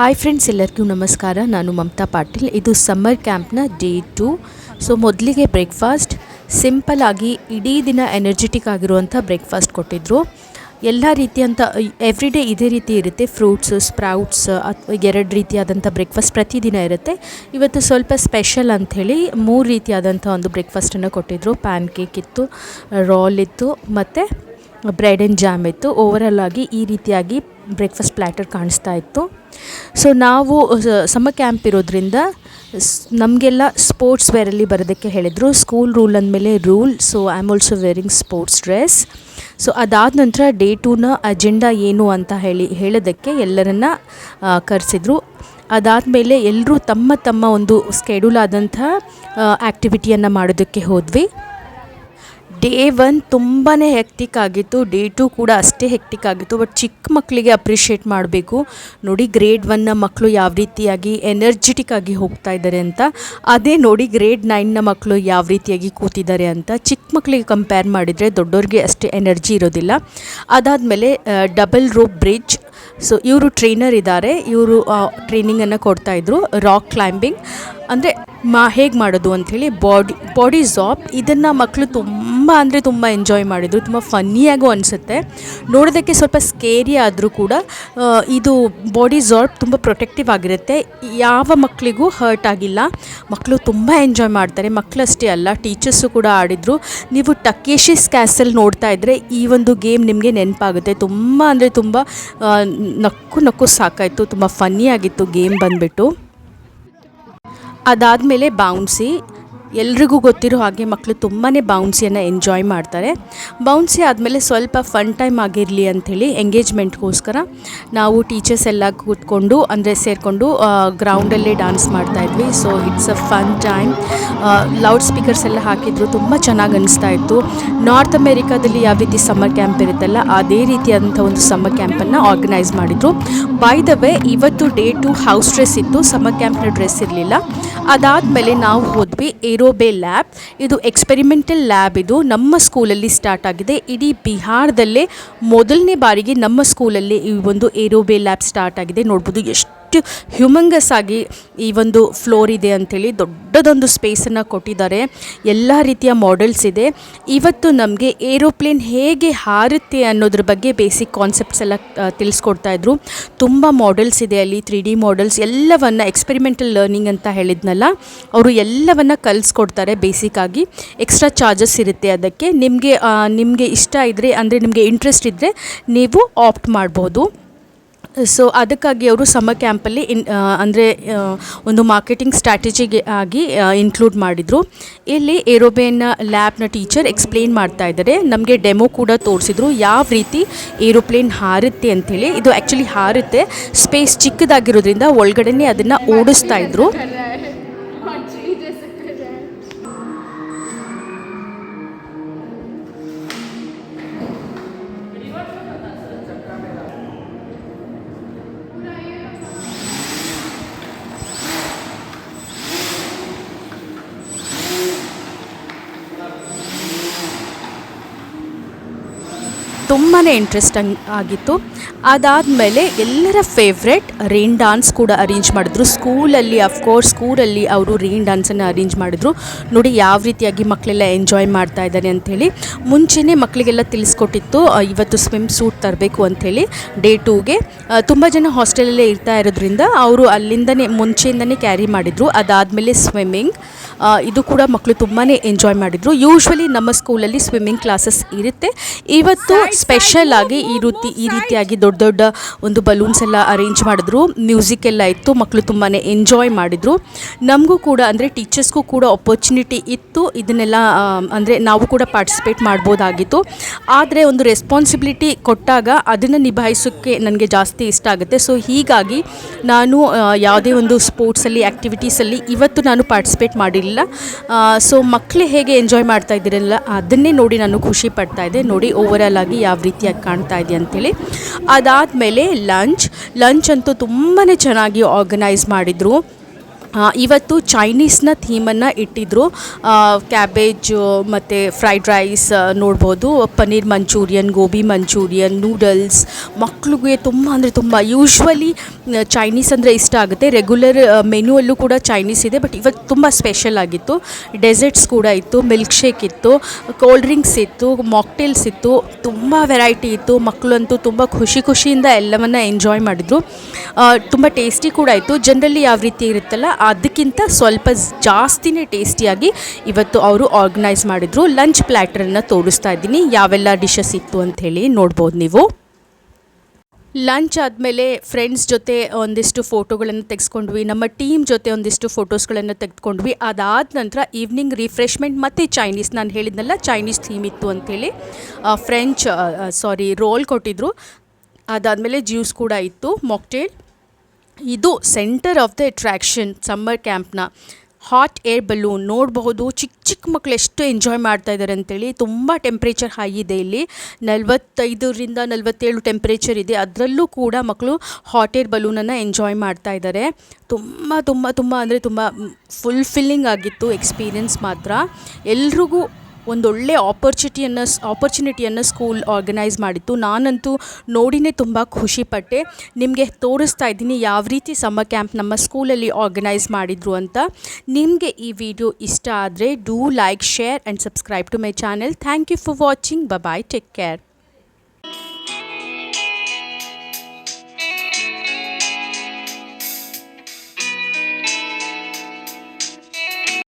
Hi friends ಎಲ್ಲರಿಗೂ ನಮಸ್ಕಾರ. ನಾನು ಮಮತಾ ಪಾಟೀಲ್. ಇದು ಸಮ್ಮರ್ ಕ್ಯಾಂಪ್ನ ಡೇ ಟು ಸೊ ಮೊದಲಿಗೆ ಬ್ರೇಕ್ಫಾಸ್ಟ್ ಸಿಂಪಲ್ ಆಗಿ ಇಡೀ ದಿನ ಎನರ್ಜೆಟಿಕ್ ಆಗಿರುವಂಥ ಬ್ರೇಕ್ಫಾಸ್ಟ್ ಕೊಟ್ಟಿದ್ದರು ಎಲ್ಲ ರೀತಿಯಂಥ ಎವ್ರಿ ಡೇ ಇದೇ ರೀತಿ ಇರುತ್ತೆ. ಫ್ರೂಟ್ಸ್ ಸ್ಪ್ರೌಟ್ಸ್ ಅಥವಾ ಎರಡು ರೀತಿಯಾದಂಥ ಬ್ರೇಕ್ಫಾಸ್ಟ್ ಪ್ರತಿದಿನ ಇರುತ್ತೆ. ಇವತ್ತು ಸ್ವಲ್ಪ ಸ್ಪೆಷಲ್ ಅಂಥೇಳಿ ಮೂರು ರೀತಿಯಾದಂಥ ಒಂದು ಬ್ರೇಕ್ಫಾಸ್ಟನ್ನು ಕೊಟ್ಟಿದ್ದರು ಪ್ಯಾನ್ ಕೇಕ್ ಇತ್ತು ರಾಲ್ ಇತ್ತು, ಮತ್ತು ಬ್ರೆಡ್ ಆ್ಯಂಡ್ ಜಾಮ್ ಇತ್ತು. ಓವರಾಲ್ ಆಗಿ ಈ ರೀತಿಯಾಗಿ ಬ್ರೇಕ್ಫಾಸ್ಟ್ ಪ್ಲ್ಯಾಟರ್ ಕಾಣಿಸ್ತಾ ಇತ್ತು. ಸೊ ನಾವು ಸಮ್ಮರ್ ಕ್ಯಾಂಪ್ ಇರೋದ್ರಿಂದ ನಮಗೆಲ್ಲ ಸ್ಪೋರ್ಟ್ಸ್ ವೇರಲ್ಲಿ ಬರೋದಕ್ಕೆ ಹೇಳಿದರು. ಸ್ಕೂಲ್ ರೂಲ್ ಅಂದಮೇಲೆ rule so I am also wearing sports dress so ಅದಾದ ನಂತರ ಡೇ ಟೂನ ಅಜೆಂಡಾ ಏನು ಅಂತ ಹೇಳಿ, ಹೇಳೋದಕ್ಕೆ ಎಲ್ಲರನ್ನ ಕರೆಸಿದ್ರು. ಅದಾದಮೇಲೆ ಎಲ್ಲರೂ ತಮ್ಮ ತಮ್ಮ ಒಂದು ಸ್ಕೆಡ್ಯೂಲ್ ಆದಂಥ ಆ್ಯಕ್ಟಿವಿಟಿಯನ್ನು ಮಾಡೋದಕ್ಕೆ ಹೋದ್ವಿ. ಡೇ ಒನ್ ತುಂಬಾ ಹೆಕ್ಟಿಕ್ ಆಗಿತ್ತು. ಡೇ ಟು ಕೂಡ ಅಷ್ಟೇ ಹೆಕ್ಟಿಕ್ ಆಗಿತ್ತು. ಬಟ್ ಚಿಕ್ಕ ಮಕ್ಕಳಿಗೆ ಅಪ್ರಿಷಿಯೇಟ್ ಮಾಡಬೇಕು. ನೋಡಿ ಗ್ರೇಡ್ ಒನ್ನ ಮಕ್ಕಳು ಯಾವ ರೀತಿಯಾಗಿ ಎನರ್ಜೆಟಿಕ್ ಆಗಿ ಹೋಗ್ತಾ ಇದ್ದಾರೆ ಅಂತ. ಅದೇ ನೋಡಿ ಗ್ರೇಡ್ ನೈನ್ನ ಮಕ್ಕಳು ಯಾವ ರೀತಿಯಾಗಿ ಕೂತಿದ್ದಾರೆ ಅಂತ. ಚಿಕ್ಕ ಮಕ್ಕಳಿಗೆ ಕಂಪೇರ್ ಮಾಡಿದರೆ ದೊಡ್ಡವ್ರಿಗೆ ಅಷ್ಟೇ ಎನರ್ಜಿ ಇರೋದಿಲ್ಲ. ಅದಾದಮೇಲೆ ಡಬಲ್ ರೋಪ್ ಬ್ರಿಡ್ಜ್ ಸೊ ಇವರು ಟ್ರೈನರ್ ಇದ್ದಾರೆ. ಇವರು ಟ್ರೈನಿಂಗನ್ನು ಕೊಡ್ತಾಯಿದ್ರು ರಾಕ್ ಕ್ಲೈಂಬಿಂಗ್ ಅಂದರೆ ಮಾ ಹೇಗೆ ಮಾಡೋದು ಅಂಥೇಳಿ ಬಾಡಿ ಬಾಡಿ ಜಾಬ್ ಇದನ್ನು ಮಕ್ಕಳು ತುಂಬ ಅಂದರೆ ತುಂಬ ಎಂಜಾಯ್ ಮಾಡಿದರು. ತುಂಬ ಫನ್ನಿಯಾಗೂ ಅನಿಸುತ್ತೆ. ನೋಡೋದಕ್ಕೆ ಸ್ವಲ್ಪ ಸ್ಕೇರಿ ಆದರೂ ಕೂಡ ಇದು ಬಾಡಿ ಜಾಬ್ ತುಂಬ ಪ್ರೊಟೆಕ್ಟಿವ್ ಆಗಿರುತ್ತೆ. ಯಾವ ಮಕ್ಕಳಿಗೂ ಹರ್ಟ್ ಆಗಿಲ್ಲ. ಮಕ್ಕಳು ತುಂಬ ಎಂಜಾಯ್ ಮಾಡ್ತಾರೆ. ಮಕ್ಕಳಷ್ಟೇ ಅಲ್ಲ ಟೀಚರ್ಸು ಕೂಡ ಆಡಿದರು. ನೀವು ಟಕೇಶಿಸ್ ಕ್ಯಾಸಲ್ ನೋಡ್ತಾ ಇದ್ದರೆ ಈ ಒಂದು ಗೇಮ್ ನಿಮಗೆ ನೆನಪಾಗುತ್ತೆ. ತುಂಬ ಅಂದರೆ ತುಂಬ ನಕ್ಕು ನಕ್ಕು ಸಾಕಾಯಿತು. ತುಂಬ ಫನ್ನಿಯಾಗಿತ್ತು ಗೇಮ್ ಬಂದುಬಿಟ್ಟು. ಅದಾದಮೇಲೆ ಬೌನ್ಸಿ ಎಲ್ರಿಗೂ ಗೊತ್ತಿರೋ ಹಾಗೆ ಮಕ್ಕಳು ತುಂಬಾ ಬೌನ್ಸಿಯನ್ನು ಎಂಜಾಯ್ ಮಾಡ್ತಾರೆ. ಬೌನ್ಸಿ ಆದಮೇಲೆ ಸ್ವಲ್ಪ ಫನ್ ಟೈಮ್ ಆಗಿರಲಿ ಅಂಥೇಳಿ ಎಂಗೇಜ್ಮೆಂಟ್ಗೋಸ್ಕರ ನಾವು ಟೀಚರ್ಸ್ ಎಲ್ಲ ಕೂತ್ಕೊಂಡು, ಅಂದರೆ ಸೇರಿಕೊಂಡು ಗ್ರೌಂಡಲ್ಲೇ ಡ್ಯಾನ್ಸ್ ಮಾಡ್ತಾಯಿದ್ವಿ so it's a fun time loud speakers ಎಲ್ಲ ಹಾಕಿದ್ರು, ತುಂಬ ಚೆನ್ನಾಗಿ ಅನಿಸ್ತಾ ಇತ್ತು. ನಾರ್ತ್ ಅಮೇರಿಕಾದಲ್ಲಿ ಯಾವ ರೀತಿ ಸಮ್ಮರ್ ಕ್ಯಾಂಪ್ ಇರುತ್ತಲ್ಲ, ಅದೇ ರೀತಿಯಾದಂಥ ಒಂದು ಸಮ್ಮರ್ ಕ್ಯಾಂಪನ್ನು ಆರ್ಗನೈಸ್ ಮಾಡಿದರು. ಬೈ ದ ವೇ ಇವತ್ತು ಡೇ ಟು ಹೌಸ್ ಡ್ರೆಸ್ ಇತ್ತು ಸಮ್ಮರ್ ಕ್ಯಾಂಪ್ನ ಡ್ರೆಸ್ ಇರಲಿಲ್ಲ. ಅದಾದಮೇಲೆ ನಾವು ಹೋದ್ವಿ ಏರೋಬೆ ಲ್ಯಾಬ್ ಇದು ಎಕ್ಸ್ಪೆರಿಮೆಂಟಲ್ ಲ್ಯಾಬ್ ಇದು. ನಮ್ಮ ಸ್ಕೂಲಲ್ಲಿ ಸ್ಟಾರ್ಟ್ ಆಗಿದೆ. ಇಡೀ ಬಿಹಾರದಲ್ಲೇ ಮೊದಲನೇ ಬಾರಿಗೆ ನಮ್ಮ ಸ್ಕೂಲಲ್ಲಿ ಈ ಒಂದು ಏರೋಬೇ ಲ್ಯಾಬ್ ಸ್ಟಾರ್ಟ್ ಆಗಿದೆ. ನೋಡ್ಬೋದು ಎಷ್ಟು ಹ್ಯೂಮಂಗಸ್ ಆಗಿ ಈ ಒಂದು ಫ್ಲೋರ್ ಇದೆ ಅಂಥೇಳಿ ದೊಡ್ಡದೊಂದು ಸ್ಪೇಸನ್ನು ಕೊಟ್ಟಿದ್ದಾರೆ. ಎಲ್ಲ ರೀತಿಯ ಮಾಡೆಲ್ಸ್ ಇದೆ. ಇವತ್ತು ನಮಗೆ ಏರೋಪ್ಲೇನ್ ಹೇಗೆ ಹಾರುತ್ತೆ ಅನ್ನೋದ್ರ ಬಗ್ಗೆ ಬೇಸಿಕ್ ಕಾನ್ಸೆಪ್ಟ್ಸ್ ಎಲ್ಲ ತಿಳಿಸ್ಕೊಡ್ತಾ ಇದ್ರು. ತುಂಬ ಮಾಡೆಲ್ಸ್ ಇದೆ ಅಲ್ಲಿ ತ್ರೀ ಡಿ ಮಾಡೆಲ್ಸ್ ಎಲ್ಲವನ್ನು ಎಕ್ಸ್ಪೆರಿಮೆಂಟಲ್ ಲರ್ನಿಂಗ್ ಅಂತ ಹೇಳಿದ್ನಲ್ಲ, ಅವರು ಎಲ್ಲವನ್ನು ಕಲಿಸ್ಕೊಡ್ತಾರೆ ಬೇಸಿಕ್ಕಾಗಿ ಎಕ್ಸ್ಟ್ರಾ ಚಾರ್ಜಸ್ ಇರುತ್ತೆ ಅದಕ್ಕೆ. ನಿಮಗೆ ನಿಮಗೆ ಇಷ್ಟ ಇದ್ದರೆ ಅಂದರೆ ನಿಮಗೆ ಇಂಟ್ರೆಸ್ಟ್ ಇದ್ದರೆ ನೀವು ಆಪ್ಟ್ ಮಾಡ್ಬೋದು. ಸೊ ಅದಕ್ಕಾಗಿ ಅವರು ಸಮ್ಮರ್ ಕ್ಯಾಂಪಲ್ಲಿ ಇನ್ ಅಂದರೆ ಒಂದು ಮಾರ್ಕೆಟಿಂಗ್ ಸ್ಟ್ರಾಟಜಿಗೆ ಆಗಿ ಇನ್ಕ್ಲೂಡ್ ಮಾಡಿದರು. ಇಲ್ಲಿ ಏರೋಬೇನ್ ಲ್ಯಾಬ್ನ ಟೀಚರ್ ಎಕ್ಸ್ಪ್ಲೇನ್ ಮಾಡ್ತಾ ಇದ್ದಾರೆ. ನಮಗೆ ಡೆಮೋ ಕೂಡ ತೋರಿಸಿದ್ರು. ಯಾವ ರೀತಿ ಏರೋಪ್ಲೇನ್ ಹಾರುತ್ತೆ ಅಂಥೇಳಿ ಇದು ಆ್ಯಕ್ಚುಲಿ ಹಾರುತ್ತೆ. ಸ್ಪೇಸ್ ಚಿಕ್ಕದಾಗಿರೋದ್ರಿಂದ ಒಳಗಡೆನೇ ಅದನ್ನು ಓಡಿಸ್ತಾ ಇದ್ರು. ತುಂಬಾ ಇಂಟ್ರೆಸ್ಟಂಗ್ ಆಗಿತ್ತು. ಅದಾದಮೇಲೆ ಎಲ್ಲರ ಫೇವ್ರೆಟ್ ರೈನ್ ಡಾನ್ಸ್ ಕೂಡ ಅರೇಂಜ್ ಮಾಡಿದ್ರು. ಸ್ಕೂಲಲ್ಲಿ ಅಫ್ಕೋರ್ಸ್ ಸ್ಕೂಲಲ್ಲಿ ಅವರು ರೈನ್ ಡಾನ್ಸನ್ನು ಅರೇಂಜ್ ಮಾಡಿದ್ರು. ನೋಡಿ ಯಾವ ರೀತಿಯಾಗಿ ಮಕ್ಕಳೆಲ್ಲ ಎಂಜಾಯ್ ಮಾಡ್ತಾ ಇದ್ದಾರೆ ಅಂಥೇಳಿ ಮುಂಚೆನೇ ಮಕ್ಕಳಿಗೆಲ್ಲ ತಿಳಿಸ್ಕೊಟ್ಟಿತ್ತು. ಇವತ್ತು ಸ್ವಿಮ್ ಸೂಟ್ ತರಬೇಕು ಅಂಥೇಳಿ ಡೇ ಟೂಗೆ ತುಂಬ ಜನ ಹಾಸ್ಟೆಲಲ್ಲೇ ಇರ್ತಾ ಇರೋದ್ರಿಂದ ಅವರು ಅಲ್ಲಿಂದನೇ ಮುಂಚೆಯಿಂದನೇ ಕ್ಯಾರಿ ಮಾಡಿದರು. ಅದಾದಮೇಲೆ ಸ್ವಿಮ್ಮಿಂಗ್ ಇದು ಕೂಡ ಮಕ್ಕಳು ತುಂಬಾ ಎಂಜಾಯ್ ಮಾಡಿದರು. ಯೂಶ್ವಲಿ ನಮ್ಮ ಸ್ಕೂಲಲ್ಲಿ ಸ್ವಿಮ್ಮಿಂಗ್ ಕ್ಲಾಸಸ್ ಇರುತ್ತೆ. ಇವತ್ತು ಸ್ಪೆಷಲ್ ಆಗಿ ಈ ರೀತಿ ಈ ರೀತಿಯಾಗಿ ದೊಡ್ಡ ದೊಡ್ಡ ಒಂದು ಬಲೂನ್ಸ್ ಎಲ್ಲ ಅರೇಂಜ್ ಮಾಡಿದ್ರು. ಮ್ಯೂಸಿಕ್ ಎಲ್ಲ ಇತ್ತು. ಮಕ್ಕಳು ತುಂಬಾ ಎಂಜಾಯ್ ಮಾಡಿದರು. ನಮಗೂ ಕೂಡ ಅಂದರೆ ಟೀಚರ್ಸ್ಗೂ ಕೂಡ ಅಪರ್ಚುನಿಟಿ ಇತ್ತು. ಇದನ್ನೆಲ್ಲ ಅಂದರೆ ನಾವು ಕೂಡ ಪಾರ್ಟಿಸಿಪೇಟ್ ಮಾಡ್ಬೋದಾಗಿತ್ತು. ಆದರೆ ಒಂದು ರೆಸ್ಪಾನ್ಸಿಬಿಲಿಟಿ ಕೊಟ್ಟಾಗ ಅದನ್ನು ನಿಭಾಯಿಸೋಕ್ಕೆ ನನಗೆ ಜಾಸ್ತಿ ಇಷ್ಟ ಆಗುತ್ತೆ. ಸೊ ಹೀಗಾಗಿ ನಾನು ಯಾವುದೇ ಒಂದು ಸ್ಪೋರ್ಟ್ಸಲ್ಲಿ ಆ್ಯಕ್ಟಿವಿಟೀಸಲ್ಲಿ ಇವತ್ತು ನಾನು ಪಾರ್ಟಿಸಿಪೇಟ್ ಮಾಡಿರಲಿಲ್ಲ. ಸೊ ಮಕ್ಕಳು ಹೇಗೆ ಎಂಜಾಯ್ ಮಾಡ್ತಾ ಇದ್ದೀರಲ್ಲ, ಅದನ್ನೇ ನೋಡಿ ನಾನು ಖುಷಿ ಪಡ್ತಾ ಇದ್ದೆ. ನೋಡಿ ಓವರಾಲ್ ಆಗಿ ಯಾವ ರೀತಿಯಾಗಿ ಕಾಣ್ತಾ ಇದೆ ಅಂತೇಳಿ. ಅದಾದಮೇಲೆ ಲಂಚ್ ಲಂಚ್ ಅಂತೂ ತುಂಬಾ ಚೆನ್ನಾಗಿ ಆರ್ಗನೈಸ್ ಮಾಡಿದರು. ಇವತ್ತು ಚೈನೀಸ್ನ ಥೀಮನ್ನು ಇಟ್ಟಿದ್ರು. ಕ್ಯಾಬೇಜು ಮತ್ತು ಫ್ರೈಡ್ ರೈಸ್ ನೋಡ್ಬೋದು. Paneer Manchurian, gobi Manchurian noodles ಮಕ್ಳಿಗೆ ತುಂಬ ಅಂದರೆ ತುಂಬ ಯೂಶ್ವಲಿ ಚೈನೀಸ್ ಅಂದರೆ ಇಷ್ಟ ಆಗುತ್ತೆ. ರೆಗ್ಯುಲರ್ ಮೆನುವಲ್ಲೂ ಕೂಡ ಚೈನೀಸ್ ಇದೆ ಬಟ್ ಇವತ್ತು ತುಂಬ ಸ್ಪೆಷಲ್ ಆಗಿತ್ತು. ಡೆಸರ್ಟ್ಸ್ ಕೂಡ ಇತ್ತು ಮಿಲ್ಕ್ ಶೇಕ್ ಇತ್ತು ಕೋಲ್ಡ್ ಡ್ರಿಂಕ್ಸ್ ಇತ್ತು ಮಾಕ್ಟೇಲ್ಸ್ ಇತ್ತು. ತುಂಬ ವೆರೈಟಿ ಇತ್ತು. ಮಕ್ಕಳಂತೂ ತುಂಬ ಖುಷಿ ಖುಷಿಯಿಂದ ಎಲ್ಲವನ್ನು ಎಂಜಾಯ್ ಮಾಡಿದರು. ತುಂಬ ಟೇಸ್ಟಿ ಕೂಡ ಇತ್ತು. ಜನರಲಿ ಯಾವ ರೀತಿ ಇರುತ್ತಲ್ಲ ಅದಕ್ಕಿಂತ ಸ್ವಲ್ಪ ಜಾಸ್ತಿನೇ ಟೇಸ್ಟಿಯಾಗಿ ಇವತ್ತು ಅವರು ಆರ್ಗನೈಸ್ ಮಾಡಿದರು. ಲಂಚ್ ಪ್ಲ್ಯಾಟರನ್ನು ತೋರಿಸ್ತಾ ಇದ್ದೀನಿ. ಯಾವೆಲ್ಲ ಡಿಶಸ್ ಇತ್ತು ಅಂಥೇಳಿ ನೋಡ್ಬೋದು ನೀವು. ಲಂಚ್ ಆದಮೇಲೆ ಫ್ರೆಂಡ್ಸ್ ಜೊತೆ ಒಂದಿಷ್ಟು ಫೋಟೋಗಳನ್ನು ತೆಗೆಸ್ಕೊಂಡ್ವಿ. ನಮ್ಮ ಟೀಮ್ ಜೊತೆ ಒಂದಿಷ್ಟು ಫೋಟೋಸ್ಗಳನ್ನು ತೆಗೆದುಕೊಂಡ್ವಿ. ಅದಾದ ನಂತರ ಈವ್ನಿಂಗ್ ರಿಫ್ರೆಶ್ಮೆಂಟ್ ಮತ್ತು ಚೈನೀಸ್. ನಾನು ಹೇಳಿದ್ನಲ್ಲ, ಚೈನೀಸ್ ಥೀಮ್ ಇತ್ತು ಅಂಥೇಳಿ ಫ್ರೆಂಚ್ ಸಾರಿ ರೋಲ್ ಕೊಟ್ಟಿದ್ದರು ಅದಾದಮೇಲೆ ಜ್ಯೂಸ್ ಕೂಡ ಇತ್ತು, ಮಾಕ್ಟೇಲ್. ಇದು centre of the attraction summer ಕ್ಯಾಂಪ್ನ hot air balloon ನೋಡಬಹುದು ಚಿಕ್ಕ ಚಿಕ್ಕ ಮಕ್ಕಳು ಎಷ್ಟು ಎಂಜಾಯ್ ಮಾಡ್ತಾ ಇದ್ದಾರೆ ಅಂತೇಳಿ ತುಂಬ ಟೆಂಪ್ರೇಚರ್ ಹೈ ಇದೆ ಇಲ್ಲಿ. ನಲವತ್ತೈದರಿಂದ ನಲವತ್ತೇಳು ಟೆಂಪ್ರೇಚರ್ ಇದೆ. ಅದರಲ್ಲೂ ಕೂಡ ಮಕ್ಕಳು ಹಾಟ್ ಏರ್ ಬಲೂನನ್ನು ಎಂಜಾಯ್ ಮಾಡ್ತಾ ಇದ್ದಾರೆ ತುಂಬ ತುಂಬ ತುಂಬ ಅಂದರೆ ತುಂಬ ಫುಲ್ಫಿಲ್ಲಿಂಗ್ ಆಗಿತ್ತು ಎಕ್ಸ್ಪೀರಿಯನ್ಸ್ ಮಾತ್ರ. ಎಲ್ರಿಗೂ ಒಂದೊಳ್ಳೆ ಆಪರ್ಚುನಿಟಿಯನ್ನು ಆಪರ್ಚುನಿಟಿಯನ್ನು ಸ್ಕೂಲ್ ಆರ್ಗನೈಸ್ ಮಾಡಿತ್ತು. ನಾನಂತೂ ನೋಡಿನೇ ತುಂಬ ಖುಷಿಪಟ್ಟೆ. ನಿಮಗೆ ತೋರಿಸ್ತಾ ಇದ್ದೀನಿ ಯಾವ ರೀತಿ ಸಮ್ಮರ್ ಕ್ಯಾಂಪ್ ನಮ್ಮ ಸ್ಕೂಲಲ್ಲಿ ಆರ್ಗನೈಸ್ ಮಾಡಿದರು ಅಂತ. ನಿಮಗೆ ಈ ವಿಡಿಯೋ ಇಷ್ಟ ಆದರೆ do like share and subscribe to my channel thank you for watching bye take care